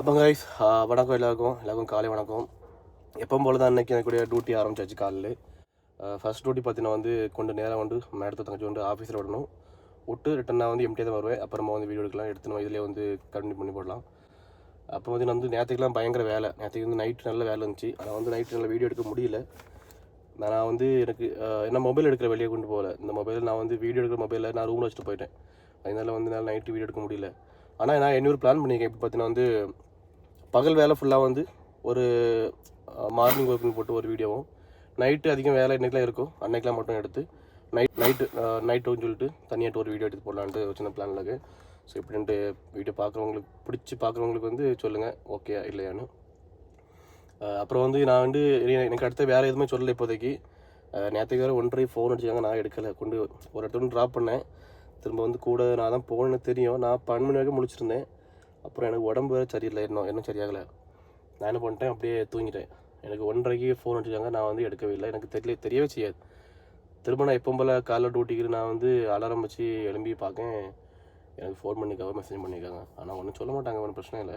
அப்போ கைஸ் வணக்கம் எல்லாருக்கும். எல்லாருக்கும் காலை வணக்கம். எப்பவும் போல தான் அன்னைக்கு எனக்குடைய டியூட்டி ஆரம்பிச்சாச்சு காலையில். ஃபர்ஸ்ட் டியூட்டி பார்த்தீங்கன்னா வந்து கொண்டு நேராக வந்து மேடத்தை தங்கச்சி வந்து ஆஃபீஸில் விடணும். விட்டு ரிட்டன் நான் வந்து எம்டியாக தான் வருவேன். அப்புறமா வந்து வீடியோ எடுக்கலாம். எடுத்து நம்ம இதிலே வந்து கண்டினியூ பண்ணி போடலாம். அப்போ வந்து நான் வந்து நேற்றுக்கெலாம் பயங்கர வேலை. நேற்றுக்கு வந்து நைட்டு நல்ல வேலை இருந்துச்சு. ஆனால் வந்து நைட்டு நல்ல வீடியோ எடுக்க முடியல. நான் வந்து எனக்கு என்ன மொபைல் எடுக்கிற வெளியே கொண்டு போகல. இந்த மொபைல் நான் வந்து வீடியோ எடுக்கிற மொபைலில் நான் ரூமில் வச்சுட்டு போயிட்டேன். அதனால வந்து என்னால் நைட்டு வீடியோ எடுக்க முடியல. ஆனால் நான் இன்னொரு பிளான் பண்ணியிருக்கேன் இப்போ பார்த்தீங்கன்னா வந்து பகல் வேலை ஃபுல்லாக வந்து ஒரு மார்னிங் ஒர்க்குன்னு போட்டு ஒரு வீடியோவும் நைட்டு அதிகம் வேலை என்னைக்கெலாம் இருக்கோ அன்னைக்கெலாம் மட்டும் எடுத்து நைட் நைட்டு நைட்டுன்னு சொல்லிட்டு தனியாட்டு ஒரு வீடியோ எடுத்து போடலான்ட்டு ஒரு சின்ன பிளானில் இருக்குது ஸோ இப்படின்ட்டு வீடியோ பார்க்குறவங்களுக்கு பிடிச்சி பார்க்குறவங்களுக்கு வந்து சொல்லுங்கள் ஓகே இல்லையான்னு. அப்புறம் வந்து நான் வந்து எனக்கு அடுத்த வேறு எதுவுமே சொல்லலை இப்போதைக்கு. நேற்றுக்கு வேறு ஒன்றரை ஃபோன் அடிச்சாங்க. நான் எடுக்கலை. கொண்டு ஒரு இடத்துல ட்ராப் பண்ணேன். திரும்ப வந்து கூட நான் தான் போகணுன்னு தெரியும். நான் பன்னெண்டு மணி வரைக்கும் முடிச்சிருந்தேன் அப்புறம் எனக்கு உடம்பு வேறு சரியில்லை. இன்னும் இன்னும் சரியாகலை. நான் என்ன பண்ணிட்டேன்? அப்படியே தூங்கிட்டேன். எனக்கு ஒன்றரைக்கு ஃபோன் அடிச்சாங்க நான் வந்து எடுக்கவே இல்லை. எனக்கு தெரியல தெரியவே செய்யாது. திரும்ப நான் எப்போ போல் காலைல டியூட்டிக்கு நான் வந்து அலாரம் வச்சு எழும்பி பார்க்கேன். எனக்கு ஃபோன் பண்ணிக்காக மெசேஜ் பண்ணியிருக்காங்க. ஆனால் ஒன்றும் சொல்ல மாட்டாங்க. ஒன்றும் பிரச்சனை இல்லை.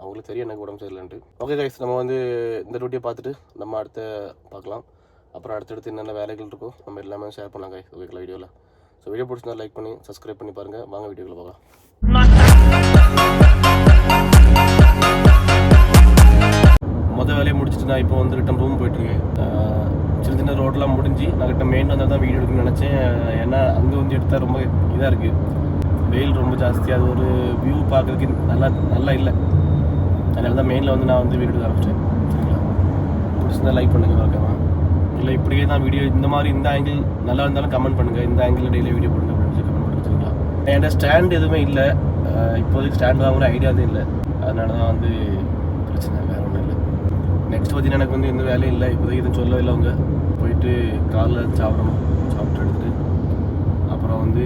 அவங்களுக்கு தெரியும் எனக்கு உடம்பு சரியில்லைன்ட்டு. ஓகே கைஸ் நம்ம வந்து இந்த டியூட்டியை பார்த்துட்டு நம்ம அடுத்த பார்க்கலாம். அப்புறம் அடுத்தடுத்து என்னென்ன வேலைகள் இருக்கோ நம்ம எல்லாமே ஷேர் பண்ணலாம் கைஸ் ஓகேங்களா வீடியோவில் ஸோ வீடியோ பிடிச்சிருந்தா லைக் பண்ணி சப்ஸ்கிரைப் பண்ணி பாருங்கள் வாங்க வீடியோக்குள்ள பார்க்கலாம் மொதல் வேலையை முடிச்சுட்டு நான் இப்போ வந்து ரிட்டன் ரூம் போயிட்டுருக்கேன். சின்ன சின்ன ரோடெலாம் முடிஞ்சு நான் கிட்ட மெயின் வந்தால் தான் வீடியோ எடுக்கணும்னு நினச்சேன். ஏன்னா அங்கே வந்து எடுத்தால் ரொம்ப இதாக இருக்குது வெயில் ரொம்ப ஜாஸ்தி அது ஒரு வியூ பார்க்குறதுக்கு நல்லா நல்லா இல்லை. அதனால தான் மெயினில் வந்து நான் வந்து வீடியோ எடுக்க ஆரம்பிச்சேன். சரிங்களா? பிடிச்சிருந்தா லைக் பண்ணுங்கள் ஓகேவா இல்லை இப்படியே தான் வீடியோ இந்த மாதிரி இந்த ஆங்கிள் நல்லா இருந்தாலும் கமெண்ட் பண்ணுங்கள் இந்த ஆங்கிள் டெய்லி வீடியோ போடுங்க அப்படின்னு சொல்லி கமெண்ட் பண்ணி என்கிட்ட ஸ்டாண்ட் எதுவுமே இல்லை. இப்போதைக்கு ஸ்டாண்ட் வாங்குற ஐடியாவே இல்லை. அதனால தான் வந்து பிரச்சனை வேறு ஒன்றும் இல்லை. நெக்ஸ்ட் பார்த்தீங்கன்னா எனக்கு வந்து எந்த வேலையும் இல்லை. இப்போதைக்கு எதுவும் சொல்லவே இல்லை அவங்க. போயிட்டு காலைல சாப்பிடணும். சாப்பிட்டு எடுத்துட்டு அப்புறம் வந்து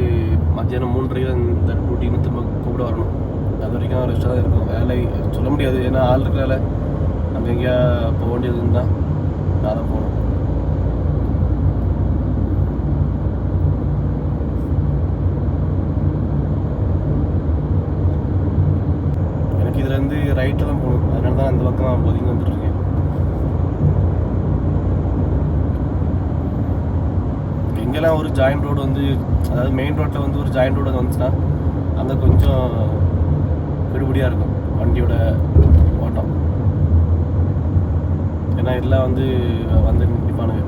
மத்தியானம் மூன்றரைக்கு தான் இந்த டூட்டின்னு திரும்ப கூப்பிட வரணும். அது வரைக்கும் ரெஸ்ட்டாக தான் இருக்கும் வேலை சொல்ல முடியாது. ஏன்னா ஆள் இருக்கிறால நம்ம எங்கேயா போக வேண்டியது இருந்தால் நான் தான் போகணும் எனக்கு இதுலேருந்து ரைட்டில் தான் போகணும் அதனால தான் அந்த பக்கம் ஒதுங்கி வந்துட்டுருக்கேன். எங்கெல்லாம் ஒரு ஜாயிண்ட் ரோடு வந்து அதாவது மெயின் ரோட்டில் வந்து ஒரு ஜாயிண்ட் ரோடு வந்துச்சுன்னா அங்கே கொஞ்சம் விடுபடியாக இருக்கும் வண்டியோட ஓட்டம். ஏன்னா எல்லாம் வந்து வந்து நிற்பானுங்க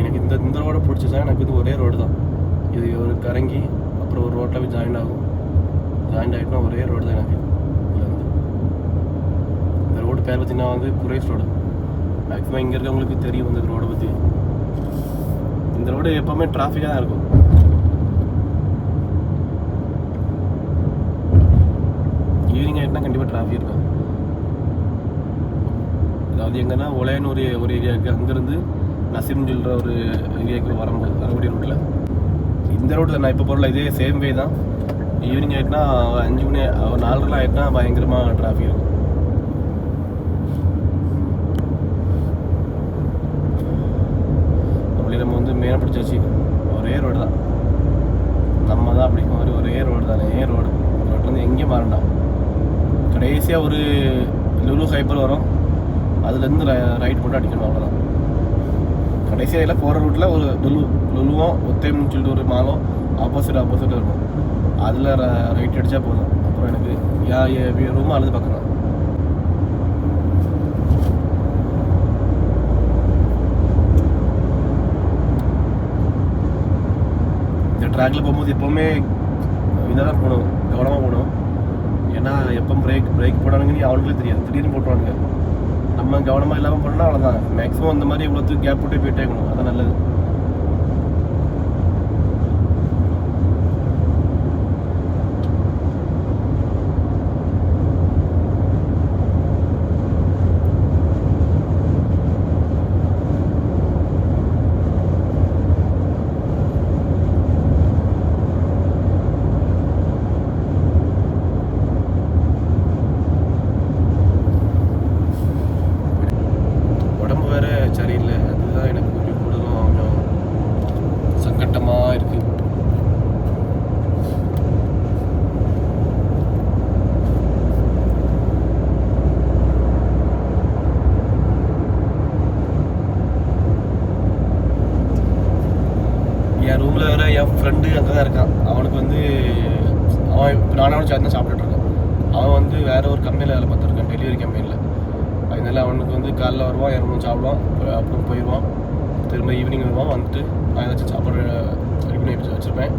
எனக்கு இந்த இந்த ரோடை பிடிச்சதா எனக்கு இது ஒரே ரோடு தான். இது ஒரு கரங்கி அப்புறம் ஒரு ரோட்டில் போய் ஜாயின் ஆகும். ஜாயின் ஆகிட்டுனா ஒரே ரோடு தான் எனக்கு. இதில் வந்து. இந்த ரோடு பேர் பார்த்தீங்கன்னா வந்து குரேஸ் ரோடு மேக்ஸிமம் இங்கே இருக்கவங்களுக்கு தெரியும் இந்த ரோடை பற்றி இந்த ரோடு எப்போவுமே டிராஃபிக்காக தான் இருக்கும். ஈவினிங் ஆகிட்டுனா கண்டிப்பாக டிராஃபிக் இருக்கும் அதாவது எங்கன்னா ஒலையன்னு ஒரு ஏரியாவுக்கு அங்கேருந்து நசிம்ன்ற ஒரு ஏரியாவுக்கு வரும்போது வரக்கூடிய ரூட்டில் இந்த ரோட்டில் நான் இப்போ போகிறல இதே சேம் வே தான். ஈவினிங் ஆகிட்டுனா அஞ்சு மணி ஒரு நாலரெலாம் ஆகிட்டுனா பயங்கரமாக டிராஃபிக் இருக்கும். அப்படி நம்ம வந்து மேலே பிடிச்சாச்சு ஒரே ரோடு தான். நம்ம தான் அப்படி மாதிரி ஒரே ரோடு தானே ரோடு ரோட்டில் எங்கேயும் மாறண்டாம் கடைசியாக ஒரு லுலு ஹைப்பர் வரும். அதுலேருந்து ரைட் போட்டு அடிக்கணும் அவ்வளோதான் கடைசியாக இல்லை போகிற ரூட்டில் ஒரு லுலு லுலுவும் ஒத்தேம்னு சொல்லிட்டு ஒரு மாலும் ஆப்போசிட் ஆப்போசிட் இருக்கும். அதில் ரைட் அடித்தா போதும். அப்புறம் எனக்கு யா ரூம் அழுது பக்கம் தான் இந்த ட்ராக்ல போகும்போது எப்போவுமே இதாக தான் போகணும் கவனமாக போகணும். ஏன்னா எப்போ பிரேக் பிரேக் போடானுங்கன்னு அவனுங்களே தெரியாது. திடீர்னு போட்டுருவானுங்க. நம்ம கவனமாக இல்லாமல் போனோம்னா அவ்வளோதான் மேக்ஸிமம் இந்த மாதிரி இவ்வளோத்துக்கு கேப் போட்டு போயிட்டே இருக்கணும். அதான் நல்லது. ஃப்ரெண்டு அங்கே தான் இருக்கான் அவனுக்கு வந்து அவன் இப்போ நானும் சேர்ந்து தான் சாப்பிட்டுட்ருக்கான் அவன் வந்து வேறு ஒரு கம்பெனியில் வேலை பார்த்துருக்கான் டெலிவரி கம்பெனியில் அதனால அவனுக்கு வந்து காலைல வருவான் இறங்கும் சாப்பிடுவான் அப்புறம் போயிடுவான். திரும்ப ஈவினிங் வருவான் வந்துட்டு நான் ஏதாச்சும் சாப்பாடு ரெடி பண்ணி வச்சுருப்பேன்.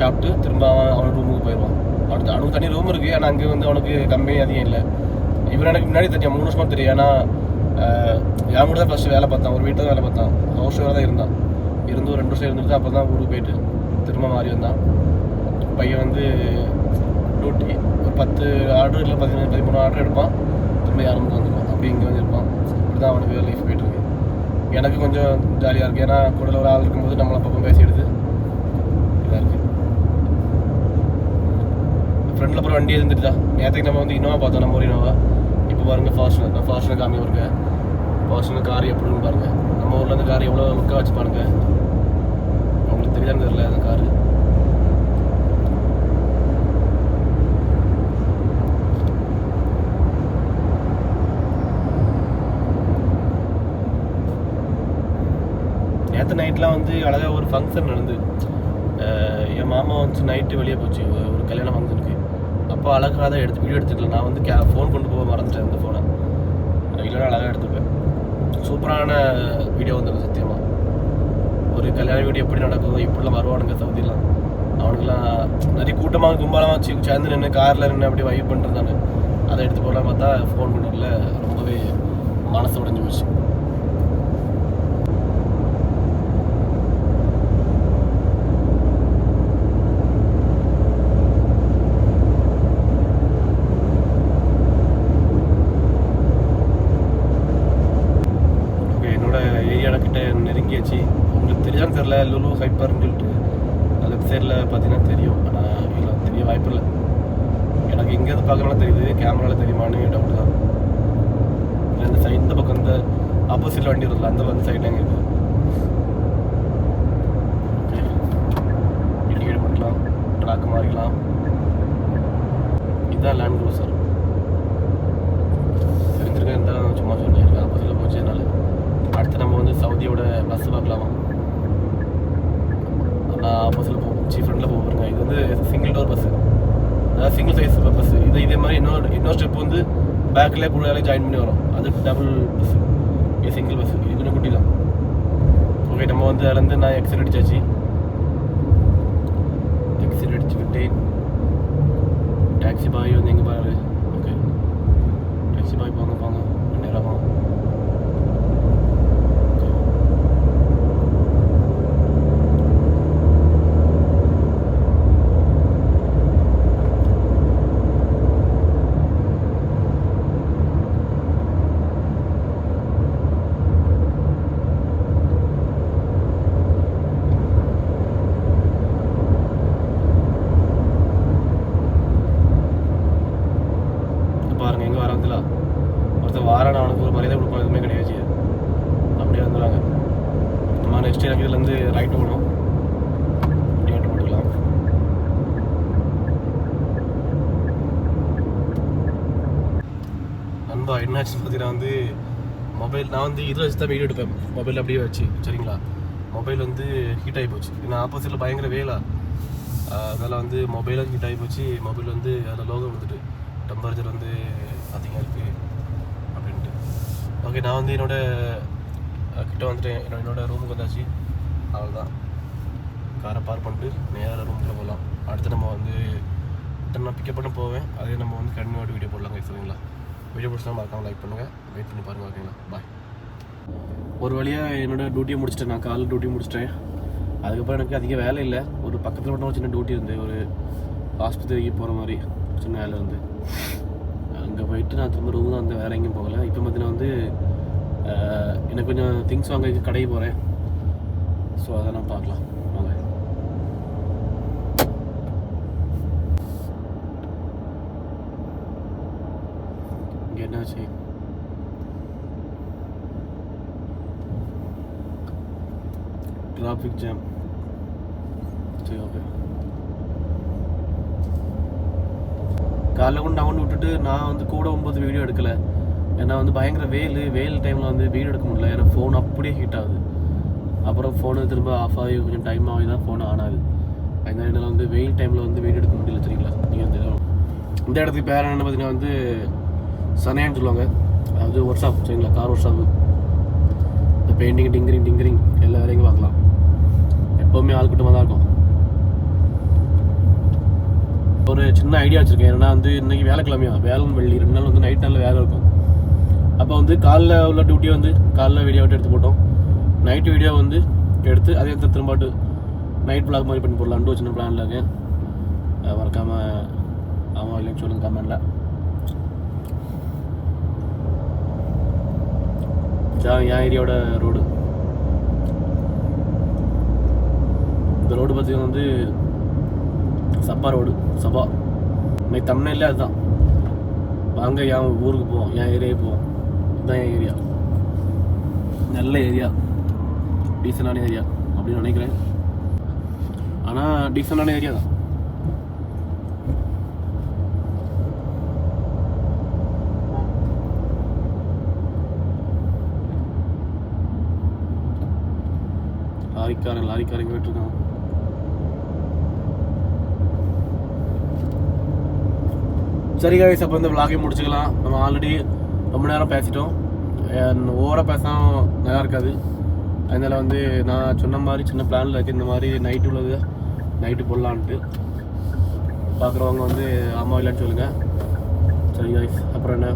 சாப்பிட்டு திரும்ப அவன் அவன் ரூமுக்கு போயிடுவான். அவனுக்கு அவனுக்கு தனி ரூம் இருக்குது ஆனால் அங்கே வந்து அவனுக்கு கம்பெனி அதிகம் இல்லை. இவன் எனக்கு முன்னாடி தெரியும் மூணு வருஷமாக தெரியும். ஏன்னா என் கூட தான் ஃபஸ்ட்டு வேலை பார்த்தான் ஒரு வீட்டில் தான் வேலை பார்த்தான். ஹவுஸ் வேலை தான் இருந்தான். இருந்து ஒரு ரெண்டு வருஷம் இருந்துட்டு அப்போ தான் ஊருக்கு போயிட்டு. திரும்ப மாறி வந்தான் பையன் வந்து டியூட்டி ஒரு பத்து ஆர்டர் இல்லை பதினஞ்சு பதிமூணு ஆர்டர் எடுப்பான். திரும்ப யாரும் வந்துடுவான் அப்படி இங்கே வந்து இருப்பான் இப்படி தான் அவனுக்கு லைஃப் போயிட்டு இருக்கு. எனக்கு கொஞ்சம் ஜாலியாக இருக்குது ஏன்னா கூட ஒரு ஆள் இருக்கும்போது நம்மளை பக்கம் பேசிடுது. இதாக இருக்குது ஃப்ரெண்டில் அப்புறம் வண்டி இருந்துட்டு நேற்றுக்கு நம்ம வந்து இனோவா பார்த்தோம் நம்ம ஒரு இனோவா இப்போ பாருங்கள் ஃபார்ச்சுனர் நான் ஃபார்ச்சுனர் காமி இருக்கேன் ஃபார்ச்சுனர் கார் எப்படின்னு பாருங்கள் நம்ம ஊரில் கார் எவ்வளோ லுக்காக வச்சு பாருங்கள் தெரியாதுன்னு தெரியல அந்த காரு. நேற்று நைட்லாம் வந்து அழகாக ஒரு ஃபங்க்ஷன் நடந்து. என் மாமா வந்து நைட்டு வெளியே போச்சு ஒரு கல்யாணம் கல்யாண ஃபங்க்ஷனுக்கு அப்போ அழகாக தான் எடுத்து வீடியோ எடுத்துக்கல. நான் வந்து கே ஃபோன் கொண்டு போக மறந்துட்டேன் இந்த ஃபோனை இல்லைன்னா அழகாக எடுத்துப்பேன். சூப்பரான வீடியோ வந்துருக்கு சத்தியமாக ஒரு கல்யாண வீடு எப்படி நடக்கும் இப்படிலாம் வருவானுங்க சவுதிலாம் அவனுக்குலாம் நிறைய கூட்டமாக கும்பலாக வச்சு சேர்ந்து நின்று காரில் நின்று அப்படி வைப் பண்ணுறதானு அதை எடுத்து போகலாம் பார்த்தா ஃபோன் கொண்டு ரொம்பவே மனசு உடைஞ்சு போச்சு. என்னோட ஏரியாட நெருங்கியாச்சு. உங்களுக்கு தெரியான்னு தெரில லுலு ஹைப்பர்னு சொல்லிட்டு. அது சைடில் பார்த்தீங்கன்னா தெரியும். ஆனால் இல்லை தெரிய வாய்ப்பு இல்லை. எனக்கு இங்கேருந்து பார்க்கறனால தெரியுது கேமராவில் தெரியுமான்னு டவுட் தான். இந்த சைடு இந்த பக்கம் இந்த ஆப்போசிட்டில் வண்டி இருக்குல்ல அந்த வந்து சைடில் எங்கே இருக்குது ஓகே இண்டிகேட் பண்ணிக்கலாம் ட்ராக் மாறிக்கலாம். இதுதான் லேண்ட் க்ரூசர் தெரிஞ்சிருக்கேன் இருந்தாலும் சும்மா சொல்லியிருக்கேன் ஆப்போசிட்டில் போச்சு அதனால. அடுத்து நம்ம வந்து சவுதியோட பஸ் பார்க்கலாமா? பஸ்ஸில் ஆப்போசிட்டில் சீஃப் ஃப்ரெண்டில் போக இது வந்து சிங்கிள் டோர் பஸ்ஸு அதாவது சிங்கிள் சைஸ் பஸ் இது இதே மாதிரி இன்னொரு இன்னொரு ஸ்டெப் வந்து பேக்கில் கூட ஜாயின் பண்ணி வரும். அது டபுள் பஸ் இது சிங்கிள் பஸ் இது கொஞ்சம் குட்டி தான். ஓகே நம்ம வந்து அதுலேருந்து நான் எக்ஸிட் அடிச்சாச்சு. எக்ஸிட் அடித்து விட்டேன். டாக்ஸி பாய் வந்து எங்கே பாரு ஓகே டாக்ஸி பாய் போங்க போங்க. நேராக போங்க Okay. இது பாருங்க எங்க வரதுல ஒருத்தன் வாரான அவனுக்கு ஒரு மரியாதை கொடுப்பான் எதுவுமே கிடையாது அப்படியே வந்துடுறாங்க நம்ம நெக்ஸ்ட் எனக்கு இதுலேருந்து ரைட் போகணும் அப்படியே ரைட் போட்டுக்கலாம் நண்பா என்னாச்சு பார்த்தீங்கன்னா வந்து மொபைல் நான் வந்து இதில் வச்சு தான் வீடியோ எடுப்பேன். மொபைல் அப்படியே வச்சு சரிங்களா? மொபைல் வந்து ஹீட் ஆகி போச்சு. ஏன்னா ஆப்போசிட்டில் பயங்கர வேலா. அதனால் வந்து மொபைலும் ஹீட் ஆகி போச்சு. மொபைல் வந்து அதில் லோகோ வந்துட்டு டெம்பரேச்சர் வந்து அதிகம் இருக்குது அப்படின்ட்டு. ஓகே நான் வந்து என்னோடய கிட்டே கிட்ட வந்துட்டேன். என்னோட ரூமுக்கு வந்தாச்சு. அவ்வளோதான் காரை பார்க் பண்ணிட்டு நேராக ரூமுக்குள்ள போகலாம். அடுத்து நம்ம வந்து நான் பிக்கப் பண்ண போவேன். அதே நம்ம வந்து கண்டினியூ வீடியோ போடலாம் சரிங்களா? வீடியோ பிடிச்சா மறக்காமல் லைக் பண்ணுங்கள் வெயிட் பண்ணி பாருங்கள் ஓகேங்களா பாய் ஒரு வழியாக என்னோடய டியூட்டியை முடிச்சிட்டேன். நான் காலையில் டியூட்டி முடிச்சிட்டேன். அதுக்கப்புறம் எனக்கு அதிக வேலை இல்லை. ஒரு பக்கத்தில் மட்டும் ஒரு சின்ன டியூட்டி இருந்து ஒரு ஆஸ்பத்திரிக்கு போகிற மாதிரி சின்ன வேலை இருந்து. அங்கே போயிட்டு நான் திரும்ப ரூம் தான் அந்த வேறு எங்கேயும் போகலை. இப்போ பார்த்தீங்கன்னா வந்து எனக்கு கொஞ்சம் திங்ஸ் வாங்க கடைக்கு போகிறேன் ஸோ அதை நான் பார்க்கலாம். வாங்க இங்கே டிராஃபிக் ஜாம் சரி ஓகே காலைல கொண்டு நான் கொண்டு விட்டுட்டு நான் வந்து கூட ஒம்பது வீடியோ எடுக்கலை. ஏன்னா வந்து பயங்கர வெயில் வெயில் டைமில் வந்து வீடியோ எடுக்க முடியல. ஏன்னா ஃபோன் அப்படியே ஹீட் ஆகுது. அப்புறம் ஃபோனு திரும்ப ஆஃப் ஆகி கொஞ்சம் டைம் ஆகி தான் ஃபோன் ஆன் ஆகுது. அதனால என்னால் வந்து வெயில் டைமில் வந்து வீடியோ எடுக்க முடியல சரிங்களா? நீங்கள் வந்து இந்த இடத்துக்கு பேர் என்ன பார்த்தீங்கன்னா வந்து சனையான்னு சொல்லுவாங்க. அதாவது ஒர்க் ஷாப் சரிங்களா? கார் ஒர்க் ஷாப்பு இந்த பெயிண்டிங் டிங்கரிங் டிங்கரிங் எல்லா வேலையும் பார்க்கலாம். எப்போவுமே ஆள் கூட்டமாக தான் இருக்கும். ஒரு சின்ன ஐடியா வச்சுருக்கேன். என்னன்னா வந்து இன்றைக்கி வேலைக்கிழமையா வேலை வெள்ளி ரெண்டு நாள் வந்து நைட் நாளில் வேலை இருக்கும். அப்போ வந்து காலைல உள்ள டியூட்டியை வந்து காலைல வீடியோ எடுத்து போட்டோம். நைட்டு வீடியோ வந்து எடுத்து அதே எடுத்து திரும்பாட்டு நைட் பிளாக் மாதிரி பண்ணி போடலான்ட்டு ஒரு சின்ன பிளான் இருக்கேன். மறக்காமல் ஆமாம் இல்லைன்னு சொல்லுங்கள் கமெண்ட்ல இதான் என் ஏரியாவோட ரோடு இந்த ரோடு பார்த்தீங்கன்னா வந்து சப்பா ரோடு சபா இன்னைக்கு தமிழ்நாட்டில் அதுதான். வாங்க என் ஊருக்கு போவோம் என் ஏரியா போவோம். இதுதான் என் ஏரியா நல்ல ஏரியா டீசெண்டான ஏரியா அப்படின்னு நினைக்கிறேன். ஆனால் டீசெண்டான ஏரியா தான். லாரிக்காரன் லாரிக்காரங்க போயிட்டுருக்கான் சரி கைஸ் அப்போ இந்த விளாகை முடிச்சுக்கலாம். நம்ம ஆல்ரெடி ரொம்ப நேரம் பேசிட்டோம். ஓவராக பேசினா நல்லா இருக்காது. அதனால் வந்து நான் சொன்ன மாதிரி சின்ன பிளானில் இருக்குது இந்த மாதிரி நைட்டு உள்ளது நைட்டு போடலான்ட்டு. பார்க்குறவங்க வந்து ஆமாம் இல்லைன்னு சொல்லுங்கள் சரி கைஸ் அப்புறம் என்ன?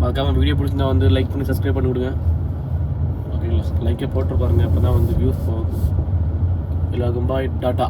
மறக்காமல் வீடியோ பிடிச்சிருந்தா வந்து லைக் பண்ணி சப்ஸ்கிரைப் பண்ணி விடுங்க. ரீல்ஸ் லைக்கே போட்டு பாருங்கள் அப்போ தான் வந்து வியூஸ் போகும். இல்லை கும்பாய் டாட்டா